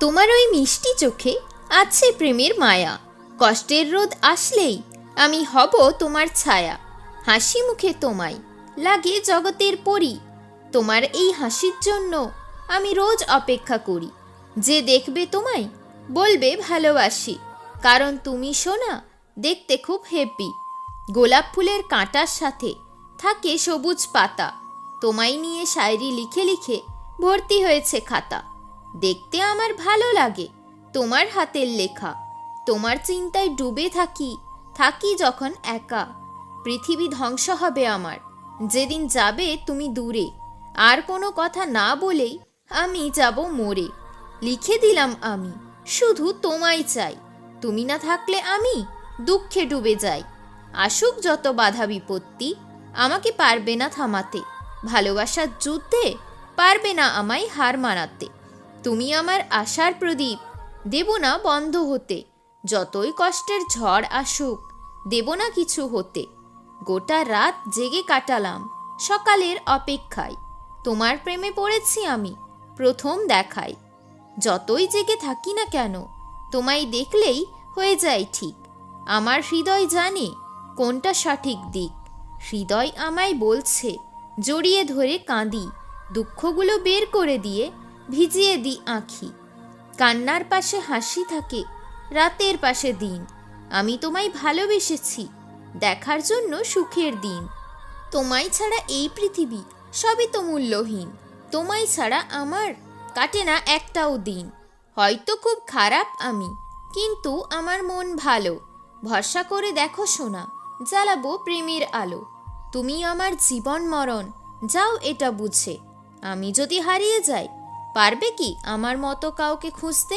তোমার ওই মিষ্টি চোখে আছে প্রেমের মায়া। কষ্টের রোদ আসলেই আমি হব তোমার ছায়া। হাসি মুখে তোমায় লাগে জগতের পরি। তোমার এই হাসির জন্য আমি রোজ অপেক্ষা করি। যে দেখবে তোমায়, বলবে ভালোবাসি। কারণ তুমি শোনা দেখতে খুব হেপি গোলাপ ফুলের কাঁটার সাথে থাকে সবুজ পাতা। তোমায় নিয়ে শায়রি লিখে লিখে ভর্তি হয়েছে খাতা। দেখতে আমার ভালো লাগে। তোমার হাতের লেখা। তোমার চিন্তায় ডুবে থাকি থাকি যখন একা। পৃথিবী ধ্বংস হবে আমার। যেদিন যাবে তুমি দূরে। আর কোনো কথা না বলেই আমি যাব মোরে। লিখে দিলাম আমি, শুধু তোমায় চাই। তুমি না থাকলে আমি দুঃখে ডুবে যাই। আসুক যত বাধা বিপত্তি, আমাকে পারবে না থামাতে। ভালোবাসার যুদ্ধে পারবে না আমায় হার মানাতে। তুমি আমার আশার প্রদীপ। দেব না বন্ধ হতে। যতই কষ্টের ঝড় আসুক, দেব না কিছু হতে। গোটা রাত জেগে কাটালাম সকালের অপেক্ষায়। তোমার প্রেমে পড়েছি আমি, প্রথম দেখাই যতই জেগে থাকি না কেন, তোমায় দেখলেই হয়ে যায় ঠিক। আমার হৃদয় জানে কোনটা সঠিক দিক। হৃদয় আমায় বলছে, জড়িয়ে ধরে কাঁদি, দুঃখগুলো বের করে দিয়ে ভিজিয়ে দিই আঁখি। কান্নার পাশে হাসি থাকে, রাতের পাশে দিন। আমি তোমায় ভালোবেসেছি, দেখার জন্য সুখের দিন। তোমায় ছাড়া এই পৃথিবী সবই তো মূল্যহীন। তোমায় ছাড়া আমার কাটে না একটাও দিন। হয়তো খুব খারাপ আমি, কিন্তু আমার মন ভালো। ভরসা করে দেখো শোনা জ্বালাবো প্রেমের আলো। তুমি আমার জীবন মরণ, যাও এটা বুঝে। আমি যদি হারিয়ে যাই পারবে কি? আমার মতো কাউকে খুঁজতে?